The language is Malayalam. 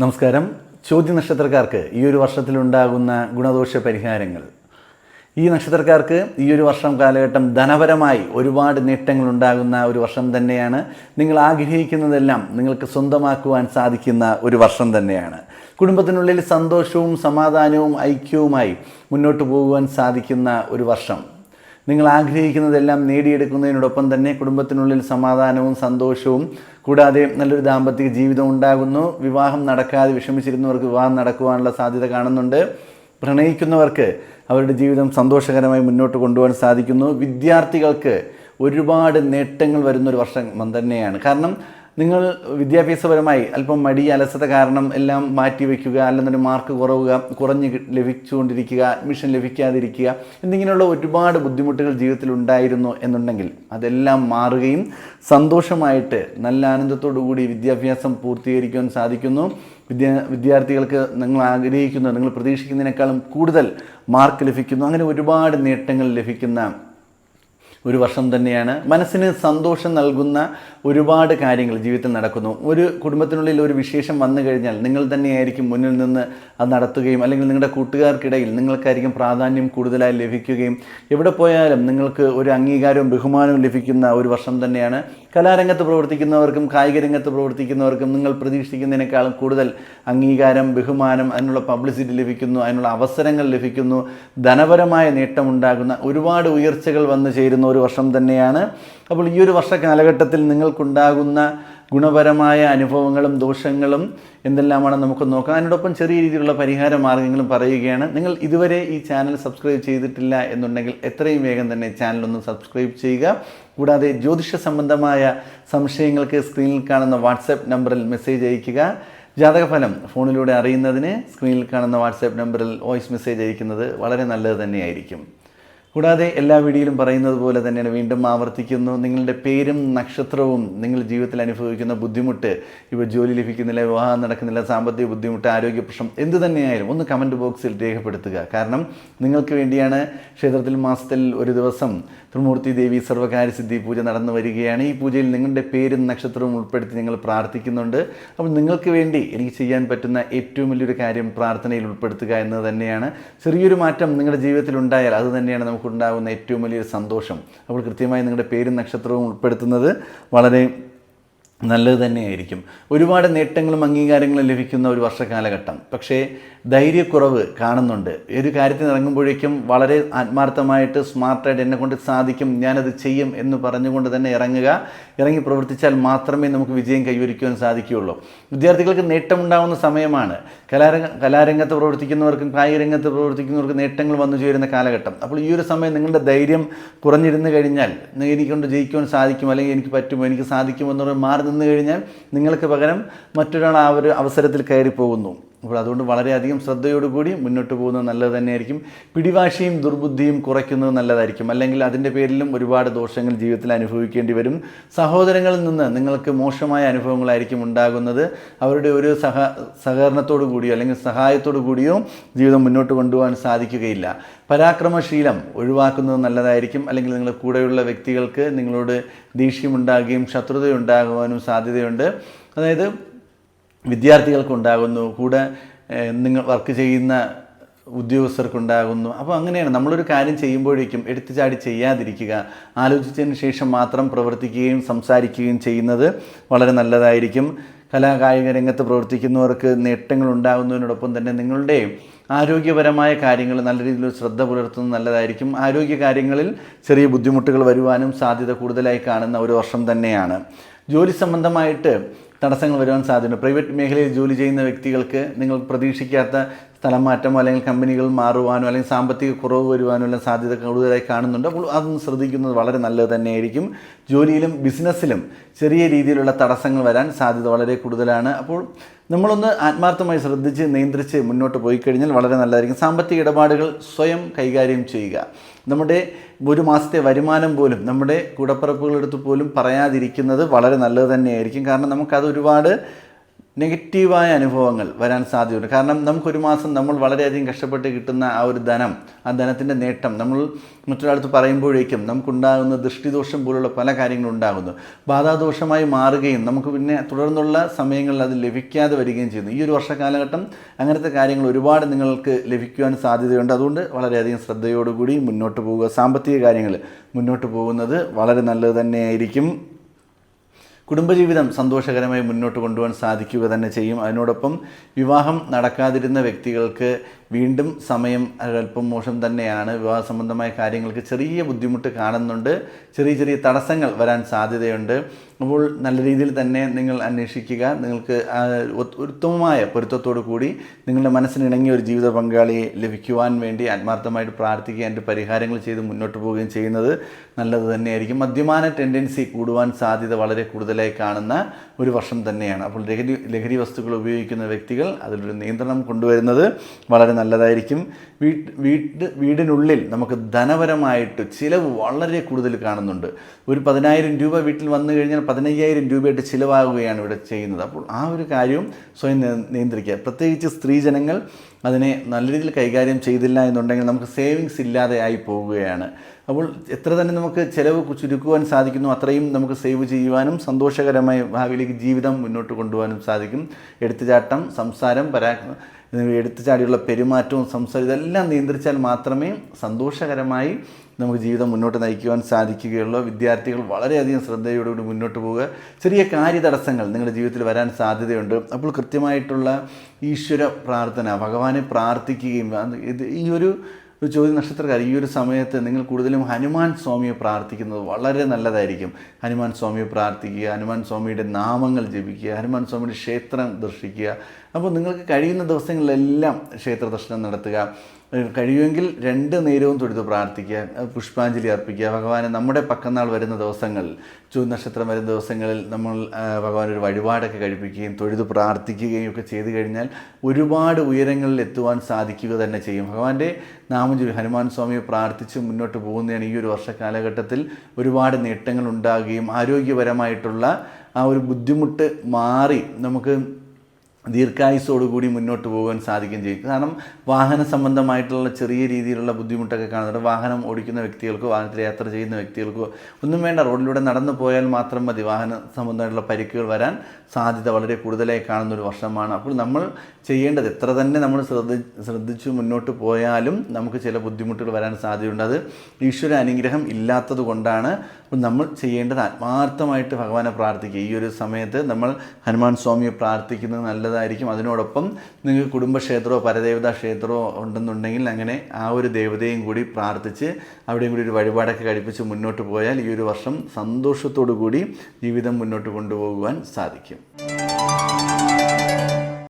നമസ്കാരം. ചോദ്യ നക്ഷത്രക്കാർക്ക് ഈ ഒരു വർഷത്തിലുണ്ടാകുന്ന ഗുണദോഷ പരിഹാരങ്ങൾ. ഈ നക്ഷത്രക്കാർക്ക് ഈ ഒരു വർഷം കാലഘട്ടം ധനപരമായി ഒരുപാട് നേട്ടങ്ങൾ ഉണ്ടാകുന്ന ഒരു വർഷം തന്നെയാണ്. നിങ്ങൾ ആഗ്രഹിക്കുന്നതെല്ലാം നിങ്ങൾക്ക് സ്വന്തമാക്കുവാൻ സാധിക്കുന്ന ഒരു വർഷം തന്നെയാണ്. കുടുംബത്തിനുള്ളിൽ സന്തോഷവും സമാധാനവും ഐക്യവുമായി മുന്നോട്ട് പോകുവാൻ സാധിക്കുന്ന ഒരു വർഷം. നിങ്ങൾ ആഗ്രഹിക്കുന്നതെല്ലാം നേടിയെടുക്കുന്നതിനോടൊപ്പം തന്നെ കുടുംബത്തിനുള്ളിൽ സമാധാനവും സന്തോഷവും കൂടാതെ നല്ലൊരു ദാമ്പത്യ ജീവിതം ഉണ്ടാകുന്നു. വിവാഹം നടക്കാതെ വിഷമിച്ചിരുന്നവർക്ക് വിവാഹം നടക്കുവാനുള്ള സാധ്യത കാണുന്നുണ്ട്. പ്രണയിക്കുന്നവർക്ക് അവരുടെ ജീവിതം സന്തോഷകരമായി മുന്നോട്ട് കൊണ്ടുപോകാൻ സാധിക്കുന്നു. വിദ്യാർത്ഥികൾക്ക് ഒരുപാട് നേട്ടങ്ങൾ വരുന്നൊരു വർഷം തന്നെയാണ് കാരണം നിങ്ങൾ വിദ്യാഭ്യാസപരമായി അല്പം മടി അലസത കാരണം എല്ലാം മാറ്റിവെക്കുക അല്ലെന്നൊരു മാർക്ക് കുറവുക കുറഞ്ഞ് ലഭിച്ചുകൊണ്ടിരിക്കുക അഡ്മിഷൻ ലഭിക്കാതിരിക്കുക എന്നിങ്ങനെയുള്ള ഒരുപാട് ബുദ്ധിമുട്ടുകൾ ജീവിതത്തിൽ ഉണ്ടായിരുന്നു എന്നുണ്ടെങ്കിൽ അതെല്ലാം മാറുകയും സന്തോഷമായിട്ട് നല്ല ആനന്ദത്തോടു കൂടി വിദ്യാഭ്യാസം പൂർത്തീകരിക്കുവാൻ സാധിക്കുന്നു. വിദ്യാ വിദ്യാർത്ഥികൾക്ക് നിങ്ങൾ ആഗ്രഹിക്കുന്ന നിങ്ങൾ പ്രതീക്ഷിക്കുന്നതിനേക്കാളും കൂടുതൽ മാർക്ക് ലഭിക്കുന്നു. അങ്ങനെ ഒരുപാട് നേട്ടങ്ങൾ ലഭിക്കുന്ന ഒരു വർഷം തന്നെയാണ്. മനസ്സിന് സന്തോഷം നൽകുന്ന ഒരുപാട് കാര്യങ്ങൾ ജീവിതത്തിൽ നടക്കുന്നു. ഒരു കുടുംബത്തിനുള്ളിൽ ഒരു വിശേഷം വന്നു കഴിഞ്ഞാൽ നിങ്ങൾ തന്നെയായിരിക്കും മുന്നിൽ നിന്ന് അത് നടത്തുകയും അല്ലെങ്കിൽ നിങ്ങളുടെ കൂട്ടുകാർക്കിടയിൽ നിങ്ങൾക്കായിരിക്കും പ്രാധാന്യം കൂടുതലായി ലഭിക്കുകയും എവിടെ പോയാലും നിങ്ങൾക്ക് ഒരു അംഗീകാരവും ബഹുമാനവും ലഭിക്കുന്ന ഒരു വർഷം തന്നെയാണ്. കലാരംഗത്ത് പ്രവർത്തിക്കുന്നവർക്കും കായിക രംഗത്ത് പ്രവർത്തിക്കുന്നവർക്കും നിങ്ങൾ പ്രതീക്ഷിക്കുന്നതിനേക്കാളും കൂടുതൽ അംഗീകാരം ബഹുമാനം അതിനുള്ള പബ്ലിസിറ്റി ലഭിക്കുന്നു അതിനുള്ള അവസരങ്ങൾ ലഭിക്കുന്നു. ധനപരമായ നേട്ടമുണ്ടാകുന്ന ഒരുപാട് ഉയർച്ചകൾ വന്നു ചേരുന്ന. ഒരു വർഷം തന്നെയാണ്. അപ്പോൾ ഈ ഒരു വർഷ കാലഘട്ടത്തിൽ നിങ്ങൾക്കുണ്ടാകുന്ന ഗുണപരമായ അനുഭവങ്ങളും ദോഷങ്ങളും എന്തെല്ലാമാണ് നമുക്ക് നോക്കാം. അതിനോടൊപ്പം ചെറിയ രീതിയിലുള്ള പരിഹാര മാർഗങ്ങളും പറയുകയാണ്. നിങ്ങൾ ഇതുവരെ ഈ ചാനൽ സബ്സ്ക്രൈബ് ചെയ്തിട്ടില്ല എന്നുണ്ടെങ്കിൽ എത്രയും വേഗം തന്നെ ചാനൽ ഒന്ന് സബ്സ്ക്രൈബ് ചെയ്യുക. കൂടാതെ ജ്യോതിഷ സംബന്ധമായ സംശയങ്ങൾക്ക് സ്ക്രീനിൽ കാണുന്ന വാട്സാപ്പ് നമ്പറിൽ മെസ്സേജ് അയയ്ക്കുക. ജാതകഫലം ഫോണിലൂടെ അറിയുന്നതിന് സ്ക്രീനിൽ കാണുന്ന വാട്സാപ്പ് നമ്പറിൽ വോയിസ് മെസ്സേജ് അയക്കുന്നത് വളരെ നല്ലത് തന്നെയായിരിക്കും. കൂടാതെ എല്ലാ വീഡിയോയിലും പറയുന്നത് പോലെ തന്നെയാണ്. വീണ്ടും ആവർത്തിക്കുന്നു. നിങ്ങളുടെ പേരും നക്ഷത്രവും നിങ്ങൾ ജീവിതത്തിൽ അനുഭവിക്കുന്ന ബുദ്ധിമുട്ട് ഇപ്പോൾ ജോലി ലഭിക്കുന്നില്ല വിവാഹം നടക്കുന്നില്ല സാമ്പത്തിക ബുദ്ധിമുട്ട് ആരോഗ്യ പ്രശ്നം എന്ത് തന്നെയായാലും ഒന്ന് കമന്റ് ബോക്സിൽ രേഖപ്പെടുത്തുക. കാരണം നിങ്ങൾക്ക് വേണ്ടിയാണ് ക്ഷേത്രത്തിൽ മാസത്തിൽ ഒരു ദിവസം ത്രിമൂർത്തി ദേവി സർവകാര്യ സിദ്ധി പൂജ നടന്നു വരികയാണ്. ഈ പൂജയിൽ നിങ്ങളുടെ പേരും നക്ഷത്രവും ഉൾപ്പെടുത്തി ഞങ്ങൾ പ്രാർത്ഥിക്കുന്നുണ്ട്. അപ്പോൾ നിങ്ങൾക്ക് വേണ്ടി എനിക്ക് ചെയ്യാൻ പറ്റുന്ന ഏറ്റവും വലിയൊരു കാര്യം പ്രാർത്ഥനയിൽ ഉൾപ്പെടുത്തുക എന്നത് തന്നെയാണ്. ചെറിയൊരു മാറ്റം നിങ്ങളുടെ ജീവിതത്തിൽ ഉണ്ടായാൽ അത് തന്നെയാണ് നമുക്കുണ്ടാകുന്ന ഏറ്റവും വലിയൊരു സന്തോഷം. അപ്പോൾ കൃത്യമായി നിങ്ങളുടെ പേരും നക്ഷത്രവും ഉൾപ്പെടുത്തുന്നത് വളരെ നല്ലത് തന്നെയായിരിക്കും. ഒരുപാട് നേട്ടങ്ങളും അംഗീകാരങ്ങളും ലഭിക്കുന്ന ഒരു വർഷകാലഘട്ടം. പക്ഷേ ധൈര്യക്കുറവ് കാണുന്നുണ്ട്. ഒരു കാര്യത്തിൽ ഇറങ്ങുമ്പോഴേക്കും വളരെ ആത്മാർത്ഥമായിട്ട് സ്മാർട്ടായിട്ട് എന്നെ കൊണ്ട് സാധിക്കും ഞാനത് ചെയ്യും എന്ന് പറഞ്ഞുകൊണ്ട് തന്നെ ഇറങ്ങുക. ഇറങ്ങി പ്രവർത്തിച്ചാൽ മാത്രമേ നമുക്ക് വിജയം കൈവരിക്കുവാൻ സാധിക്കുകയുള്ളൂ. വിദ്യാർത്ഥികൾക്ക് നേട്ടമുണ്ടാകുന്ന സമയമാണ്. കലാരംഗ കലാരംഗത്ത് പ്രവർത്തിക്കുന്നവർക്കും കായിക രംഗത്ത് പ്രവർത്തിക്കുന്നവർക്കും നേട്ടങ്ങൾ വന്നു ചേരുന്ന കാലഘട്ടം. അപ്പോൾ ഈ ഒരു സമയം നിങ്ങളുടെ ധൈര്യം കുറഞ്ഞിരുന്നു കഴിഞ്ഞാൽ "നി- എനിക്കൊണ്ട് ജയിക്കുവാൻ സാധിക്കും അല്ലെങ്കിൽ എനിക്ക് പറ്റുമോ എനിക്ക് സാധിക്കുമോ എന്ന് പറഞ്ഞ് മാറി നിന്ന് കഴിഞ്ഞാൽ നിങ്ങൾക്ക് പകരം മറ്റൊരാൾ ആ ഒരു അവസരത്തിൽ കയറി പോകുന്നു അപ്പോൾ അതുകൊണ്ട് വളരെയധികം ശ്രദ്ധയോടുകൂടി മുന്നോട്ട് പോകുന്നത് നല്ലത് തന്നെയായിരിക്കും. പിടിവാശിയും ദുർബുദ്ധിയും കുറയ്ക്കുന്നത് നല്ലതായിരിക്കും. അല്ലെങ്കിൽ അതിന്റെ പേരിലും ഒരുപാട് ദോഷങ്ങൾ ജീവിതത്തിൽ അനുഭവിക്കേണ്ടി വരും. സഹോദരങ്ങളിൽ നിന്ന് നിങ്ങൾക്ക് മോശമായ അനുഭവങ്ങളായിരിക്കും ഉണ്ടാകുന്നത്. അവരുടെ ഒരു സഹ സഹകരണത്തോടു കൂടിയോ അല്ലെങ്കിൽ സഹായത്തോടു കൂടിയോ ജീവിതം മുന്നോട്ട് കൊണ്ടുപോകാൻ സാധിക്കുകയില്ല. പരാക്രമശീലം ഒഴിവാക്കുന്നത് നല്ലതായിരിക്കും. അല്ലെങ്കിൽ നിങ്ങളുടെ കൂടെയുള്ള വ്യക്തികൾക്ക് നിങ്ങളോട് ദേഷ്യമുണ്ടാകുകയും ശത്രുതയുണ്ടാകുവാനും സാധ്യതയുണ്ട്. അതായത് വിദ്യാർത്ഥികൾക്കുണ്ടാകുന്നു കൂടെ നിങ്ങൾ വർക്ക് ചെയ്യുന്ന ഉദ്യോഗസ്ഥർക്കുണ്ടാകുന്നു. അപ്പോൾ അങ്ങനെയാണ് നമ്മളൊരു കാര്യം ചെയ്യുമ്പോഴേക്കും എടുത്തുചാടി ചെയ്യാതിരിക്കുക. ആലോചിച്ചതിന് ശേഷം മാത്രം പ്രവർത്തിക്കുകയും സംസാരിക്കുകയും ചെയ്യുന്നത് വളരെ നല്ലതായിരിക്കും. കലാകായിക രംഗത്ത് പ്രവർത്തിക്കുന്നവർക്ക് നേട്ടങ്ങൾ ഉണ്ടാകുന്നതിനോടൊപ്പം തന്നെ നിങ്ങളുടെ ആരോഗ്യപരമായ കാര്യങ്ങൾ നല്ല രീതിയിൽ ശ്രദ്ധ പുലർത്തുന്നത് നല്ലതായിരിക്കും. ആരോഗ്യ കാര്യങ്ങളിൽ ചെറിയ ബുദ്ധിമുട്ടുകൾ വരുവാനും സാധ്യത കൂടുതലായി കാണുന്ന ഒരു വർഷം തന്നെയാണ്. ജോലി സംബന്ധമായിട്ട് തടസ്സങ്ങൾ വരുവാൻ സാധ്യതയുണ്ട്. പ്രൈവറ്റ് മേഖലയിൽ ജോലി ചെയ്യുന്ന വ്യക്തികൾക്ക് നിങ്ങൾ പ്രതീക്ഷിക്കാത്ത സ്ഥലം മാറ്റമോ അല്ലെങ്കിൽ കമ്പനികൾ മാറുവാനോ അല്ലെങ്കിൽ സാമ്പത്തിക കുറവ് വരുവാനോ എല്ലാം സാധ്യത കൂടുതലായി കാണുന്നുണ്ട്. അപ്പോൾ അതൊന്നും ശ്രദ്ധിക്കുന്നത് വളരെ നല്ലത് തന്നെയായിരിക്കും. ജോലിയിലും ബിസിനസ്സിലും ചെറിയ രീതിയിലുള്ള തടസ്സങ്ങൾ വരാൻ സാധ്യത വളരെ കൂടുതലാണ്. അപ്പോൾ നമ്മളൊന്ന് ആത്മാർത്ഥമായി ശ്രദ്ധിച്ച് നിയന്ത്രിച്ച് മുന്നോട്ട് പോയി കഴിഞ്ഞാൽ വളരെ നല്ലതായിരിക്കും. സാമ്പത്തിക ഇടപാടുകൾ സ്വയം കൈകാര്യം ചെയ്യുക. നമ്മുടെ ഒരു മാസത്തെ വരുമാനം പോലും നമ്മുടെ കൂടപ്പിറപ്പുകളെടുത്ത് പോലും പറയാതിരിക്കുന്നത് വളരെ നല്ലത് തന്നെയായിരിക്കും. കാരണം നമുക്കത് ഒരുപാട് നെഗറ്റീവായ അനുഭവങ്ങൾ വരാൻ സാധ്യതയുണ്ട്. കാരണം നമുക്കൊരു മാസം നമ്മൾ വളരെയധികം കഷ്ടപ്പെട്ട് കിട്ടുന്ന ആ ഒരു ധനം ആ ധനത്തിന്റെ നേട്ടം നമ്മൾ മറ്റൊരാളത്ത് പറയുമ്പോഴേക്കും നമുക്കുണ്ടാകുന്ന ദൃഷ്ടിദോഷം പോലുള്ള പല കാര്യങ്ങളും ഉണ്ടാകുന്നു. ബാധാദോഷമായി മാറുകയും നമുക്ക് പിന്നെ തുടർന്നുള്ള സമയങ്ങളിൽ അത് ലഭിക്കാതെ വരികയും ചെയ്യുന്നു. ഈ ഒരു വർഷ കാലഘട്ടം അങ്ങനത്തെ കാര്യങ്ങൾ ഒരുപാട് നിങ്ങൾക്ക് ലഭിക്കുവാൻ സാധ്യതയുണ്ട്. അതുകൊണ്ട് വളരെയധികം ശ്രദ്ധയോടുകൂടി മുന്നോട്ട് പോവുക സാമ്പത്തിക കാര്യങ്ങൾ മുന്നോട്ട് പോകുന്നത് വളരെ നല്ലത് തന്നെയായിരിക്കും. കുടുംബജീവിതം സന്തോഷകരമായി മുന്നോട്ട് കൊണ്ടുപോകാൻ സാധിക്കുക തന്നെ ചെയ്യും. അതിനോടൊപ്പം വിവാഹം നടക്കാതിരുന്ന വ്യക്തികൾക്ക് വീണ്ടും സമയം അല്പം മോശം തന്നെയാണ്. വിവാഹ സംബന്ധമായ കാര്യങ്ങൾക്ക് ചെറിയ ബുദ്ധിമുട്ട് കാണുന്നുണ്ട്. ചെറിയ ചെറിയ തടസ്സങ്ങൾ വരാൻ സാധ്യതയുണ്ട്. അപ്പോൾ നല്ല രീതിയിൽ തന്നെ നിങ്ങൾ അന്വേഷിക്കുക. നിങ്ങൾക്ക് ഉത്തമമായ പൊരുത്തത്തോടു കൂടി നിങ്ങളുടെ മനസ്സിനിണങ്ങിയ ഒരു ജീവിത പങ്കാളിയെ ലഭിക്കുവാൻ വേണ്ടി ആത്മാർത്ഥമായിട്ട് പ്രാർത്ഥിക്കുക എന്റെ പരിഹാരങ്ങൾ ചെയ്ത് മുന്നോട്ട് പോവുകയും ചെയ്യുന്നത് നല്ലത് തന്നെയായിരിക്കും. മദ്യപാന ടെൻഡൻസി കൂടുവാൻ സാധ്യത വളരെ കൂടുതലായി കാണുന്ന ഒരു വർഷം തന്നെയാണ്. അപ്പോൾ ലഹരി ലഹരി വസ്തുക്കൾ ഉപയോഗിക്കുന്ന വ്യക്തികൾ അതിലൊരു നിയന്ത്രണം കൊണ്ടുവരുന്നത് വളരെ നല്ലതായിരിക്കും. വീട്ട് വീട്ട് വീടിനുള്ളിൽ നമുക്ക് ധനപരമായിട്ട് ചിലവ് വളരെ കൂടുതൽ കാണുന്നുണ്ട്. ഒരു പതിനായിരം രൂപ വീട്ടിൽ വന്നു കഴിഞ്ഞാൽ പതിനയ്യായിരം രൂപയായിട്ട് ചിലവാകുകയാണ് ഇവിടെ ചെയ്യുന്നത്. അപ്പോൾ ആ ഒരു കാര്യവും സ്വയം നിയ- നിയന്ത്രിക്കുക. പ്രത്യേകിച്ച് സ്ത്രീജനങ്ങൾ അതിനെ നല്ല രീതിയിൽ കൈകാര്യം ചെയ്തില്ല എന്നുണ്ടെങ്കിൽ നമുക്ക് സേവിങ്സ് ഇല്ലാതെ ആയി പോവുകയാണ് അപ്പോൾ എത്ര തന്നെ നമുക്ക് ചിലവ് ചുരുക്കുവാൻ സാധിക്കുന്നു അത്രയും നമുക്ക് സേവ് ചെയ്യുവാനും സന്തോഷകരമായ ഭാവിയിലേക്ക് ജീവിതം മുന്നോട്ട് കൊണ്ടുപോകാനും സാധിക്കും. എടുത്തുചാട്ടം സംസാരം പരാ എടുത്തുചാടിയുള്ള പെരുമാറ്റവും സംസാരം ഇതെല്ലാം നിയന്ത്രിച്ചാൽ മാത്രമേ സന്തോഷകരമായി നമുക്ക് ജീവിതം മുന്നോട്ട് നയിക്കുവാൻ സാധിക്കുകയുള്ളൂ. വിദ്യാർത്ഥികൾ വളരെയധികം ശ്രദ്ധയോടുകൂടി മുന്നോട്ട് പോവുക. ചെറിയ കാര്യതടസ്സങ്ങൾ നിങ്ങളുടെ ജീവിതത്തിൽ വരാൻ സാധ്യതയുണ്ട്. അപ്പോൾ കൃത്യമായിട്ടുള്ള ഈശ്വര പ്രാർത്ഥന ഭഗവാനെ പ്രാർത്ഥിക്കുകയും ഇത് ഈ ഒരു ഒരു ചോദ്യ നക്ഷത്രക്കാർ ഈ ഒരു സമയത്ത് നിങ്ങൾ കൂടുതലും ഹനുമാൻ സ്വാമിയെ പ്രാർത്ഥിക്കുന്നത് വളരെ നല്ലതായിരിക്കും. ഹനുമാൻ സ്വാമിയെ പ്രാർത്ഥിക്കുക ഹനുമാൻ സ്വാമിയുടെ നാമങ്ങൾ ജപിക്കുക ഹനുമാൻ സ്വാമിയുടെ ക്ഷേത്രം ദർശിക്കുക അപ്പോൾ നിങ്ങൾക്ക് കഴിയുന്ന ദിവസങ്ങളിലെല്ലാം ക്ഷേത്ര ദർശനം നടത്തുക കഴിയുമെങ്കിൽ രണ്ട് നേരവും തൊഴുത് പ്രാർത്ഥിക്കുക പുഷ്പാഞ്ജലി അർപ്പിക്കുക. ഭഗവാനെ നമ്മുടെ പക്കന്നാൾ വരുന്ന ദിവസങ്ങളിൽ ചൂ നക്ഷത്രം വരുന്ന ദിവസങ്ങളിൽ നമ്മൾ ഭഗവാൻ ഒരു വഴിപാടൊക്കെ കഴിപ്പിക്കുകയും തൊഴുത് പ്രാർത്ഥിക്കുകയും ഒക്കെ ചെയ്തു കഴിഞ്ഞാൽ ഒരുപാട് ഉയരങ്ങളിൽ എത്തുവാൻ സാധിക്കുക തന്നെ ചെയ്യും. ഭഗവാന്റെ നാമജപി ഹനുമാൻ സ്വാമിയെ പ്രാർത്ഥിച്ച് മുന്നോട്ട് പോകുന്നതാണ് ഈ ഒരു വർഷ കാലഘട്ടത്തിൽ ഒരുപാട് നേട്ടങ്ങൾ ഉണ്ടാകുകയും ആരോഗ്യപരമായിട്ടുള്ള ആ ഒരു ബുദ്ധിമുട്ട് മാറി നമുക്ക് ദീർഘായുസോടുകൂടി മുന്നോട്ട് പോകാൻ സാധിക്കുകയും ചെയ്യും. കാരണം വാഹന സംബന്ധമായിട്ടുള്ള ചെറിയ രീതിയിലുള്ള ബുദ്ധിമുട്ടൊക്കെ കാണുന്നുണ്ട്. വാഹനം ഓടിക്കുന്ന വ്യക്തികൾക്കോ വാഹനത്തിൽ യാത്ര ചെയ്യുന്ന വ്യക്തികൾക്കോ ഒന്നും വേണ്ട. റോഡിലൂടെ നടന്നു പോയാൽ മാത്രം മതി. വാഹന സംബന്ധമായിട്ടുള്ള പരിക്കുകൾ വരാൻ സാധ്യത വളരെ കൂടുതലായി കാണുന്ന ഒരു വർഷമാണ്. അപ്പോൾ നമ്മൾ ചെയ്യേണ്ടത് എത്ര തന്നെ നമ്മൾ ശ്രദ്ധ ശ്രദ്ധിച്ചു മുന്നോട്ട് പോയാലും നമുക്ക് ചില ബുദ്ധിമുട്ടുകൾ വരാൻ സാധ്യതയുണ്ട്. അത് ഈശ്വര അനുഗ്രഹം ഇല്ലാത്തത് കൊണ്ടാണ് നമ്മൾ ചെയ്യേണ്ടത് ആത്മാർത്ഥമായിട്ട് ഭഗവാനെ പ്രാർത്ഥിക്കുക. ഈ ഒരു സമയത്ത് നമ്മൾ ഹനുമാൻ സ്വാമിയെ പ്രാർത്ഥിക്കുന്നത് നല്ലതായിരിക്കും അതിനോടൊപ്പം നിങ്ങൾക്ക് കുടുംബക്ഷേത്രമോ പരദേവതാ ക്ഷേത്രമോ ഉണ്ടെന്നുണ്ടെങ്കിൽ അങ്ങനെ ആ ഒരു ദേവതയും കൂടി പ്രാർത്ഥിച്ച് അവിടെയും കൂടി ഒരു വഴിപാടൊക്കെ കഴിപ്പിച്ച് മുന്നോട്ട് പോയാൽ ഈ ഒരു വർഷം സന്തോഷത്തോടു കൂടി ജീവിതം മുന്നോട്ട് കൊണ്ടുപോകുവാൻ സാധിക്കും.